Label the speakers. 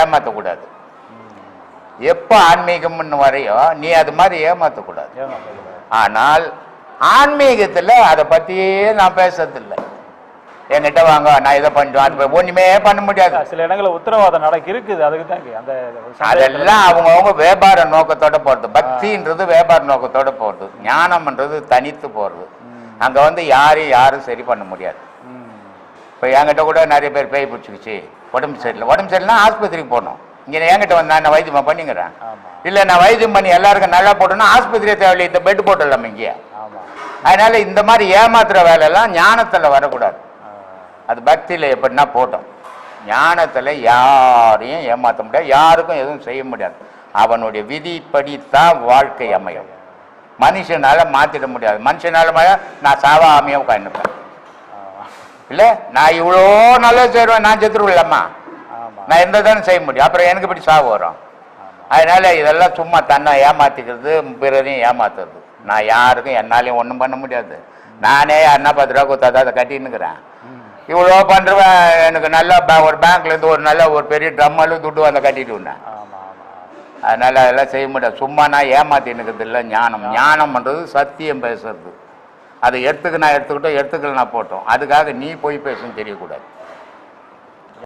Speaker 1: ஏமாற்றக்கூடாது எப்போ ஆன்மீகம்னு வரையோ நீ அது மாதிரி ஏமாற்றக்கூடாது
Speaker 2: ஏமாத்தக்கூடாது.
Speaker 1: ஆனால் ஆன்மீகத்தில் அதை பற்றியே நான் பேசுறதில்லை. என்கிட்ட வாங்க நான் இதை பண்ணுவேன் ஒன்றுமே பண்ண முடியாது.
Speaker 2: சில இடங்கள்ல உத்தரவாதம் நடக்கு இருக்குது. அதுக்கு தான் அந்த
Speaker 1: அதெல்லாம் அவங்கவுங்க வியாபார நோக்கத்தோட போறது. பக்தின்றது வியாபார நோக்கத்தோட போறது. ஞானம்ன்றது தனித்து போறது. அங்க வந்து யாரையும் யாரும் சரி பண்ண முடியாது. இப்போ என்கிட்ட கூட நிறைய பேர் பேய் பிடிச்சிக்கிச்சு. உடம்பு சரியில்லை. உடம்பு சரியில்லைனா ஆஸ்பத்திரிக்கு போகணும். இங்கே என்கிட்ட வந்து நான் வைத்தியமா பண்ணிக்கிறேன்?
Speaker 2: ஆமா.
Speaker 1: இல்லை நான் வைத்தியம் பண்ணி எல்லாருக்கும் நல்லா போட்டோன்னா ஆஸ்பத்திரியே தேவையில்லை. இந்த பெட் போட்டுடலாம் இங்கே
Speaker 2: ஆமா.
Speaker 1: அதனால இந்த மாதிரி ஏமாத்துற வேலையெல்லாம் ஞானத்தில் வரக்கூடாது. அது பக்தியில் எப்படின்னா போட்டோம். ஞானத்தில் யாரையும் ஏமாற்ற முடியாது. யாருக்கும் எதுவும் செய்ய முடியாது. அவனுடைய விதிப்படி தான் வாழ்க்கை அமையும். மனுஷனால மாற்றிட முடியாது. மனுஷனால நான் சாவாமையாக உட்காந்துப்பேன். இல்லை? நான் இவ்வளோ நல்லா செய்வேன் நான் செத்துருவில்லம்மா நான் எந்த தானே செய்ய முடியும். அப்புறம் எனக்கு இப்படி சாவு வரும். அதனால இதெல்லாம் சும்மா தன்னை ஏமாத்திக்கிறது பிறரையும் ஏமாத்துறது. நான் யாருக்கும் என்னாலையும் ஒன்றும் பண்ண முடியாது. நானே யாருன்னா பத்து ரூபா கொடுத்தா அதை கட்டின்னுக்கிறேன். இவ்வளோ பண்ணுறவன் எனக்கு நல்லா பே- ஒரு பேங்க்லேருந்து ஒரு நல்ல ஒரு பெரிய ட்ரம்மாலும் துட்டு வந்து கட்டிட்டு
Speaker 2: ஆமா
Speaker 1: அதனால அதெல்லாம் செய்ய முடியாது. சும்மா நான் ஏமாத்தினுக்கிறது இல்லை ஞானம். ஞானம்ன்றது சத்தியம் பேசுறது. அதை எடுத்துக்க நான் எடுத்துக்கிட்டோம் எடுத்துக்கல நான் போட்டோம். அதுக்காக நீ போய் பேசுன்னு தெரியக்கூடாது.